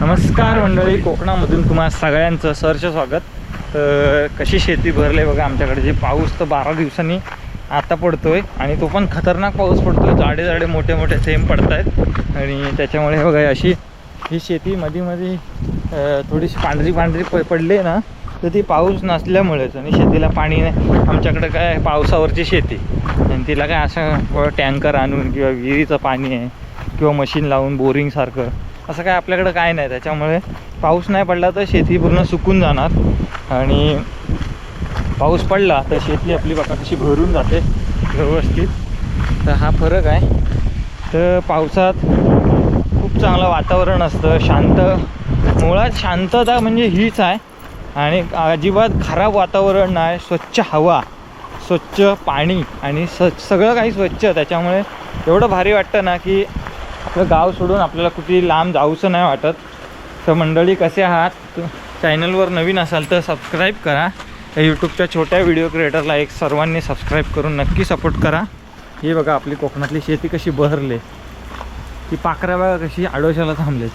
नमस्कार मंडळी कोकणामधून तुम्हाला सगळ्यांचं सहर्ष स्वागत. तर कशी शेती भरले बघा आमच्याकडे जे पाऊस तर बारा दिवसांनी आता पडतोय आणि तो पण खतरनाक पाऊस पडतोय. जाडे जाडे मोठे मोठे थेंब पडत आहेत आणि त्याच्यामुळे बघा अशी ही शेती मधी मध्ये थोडीशी पांढरी पांढरी प पडली ना तर ती पाऊस नसल्यामुळेच आणि शेतीला पाणी नाही. आमच्याकडे काय पावसावरची शेती. आणि तिला काय असं टँकर आणून किंवा विहिरीचं पाणी आहे किंवा मशीन लावून बोरिंगसारखं असं काय आपल्याकडं काय नाही. त्याच्यामुळे पाऊस नाही पडला तर शेती पूर्ण सुकून जाणार. आणि पाऊस पडला तर शेती आपली बघा कशी भरून जाते व्यवस्थित. तर हा फरक आहे. तर पावसात खूप चांगलं वातावरण असतं शांत. मुळात शांतता म्हणजे हीच आहे. आणि अजिबात खराब वातावरण नाही स्वच्छ हवा स्वच्छ पाणी आणि स सगळं काही स्वच्छ त्याच्यामुळे एवढं भारी वाटतं ना की आपलं गाव सोडून आपल्याला कुठे लांब जाऊचं नाही वाटत. तर मंडळी कसे आहात? चॅनलवर नवीन असाल तर सबस्क्राईब करा. या यूट्यूबच्या छोट्या व्हिडिओ क्रिएटरला एक सर्वांनी सबस्क्राईब करून नक्की सपोर्ट करा. हे बघा आपली कोकणातली शेती कशी बहरले. ती पाखऱ्या बघा कशी आडोशाला थांबलेच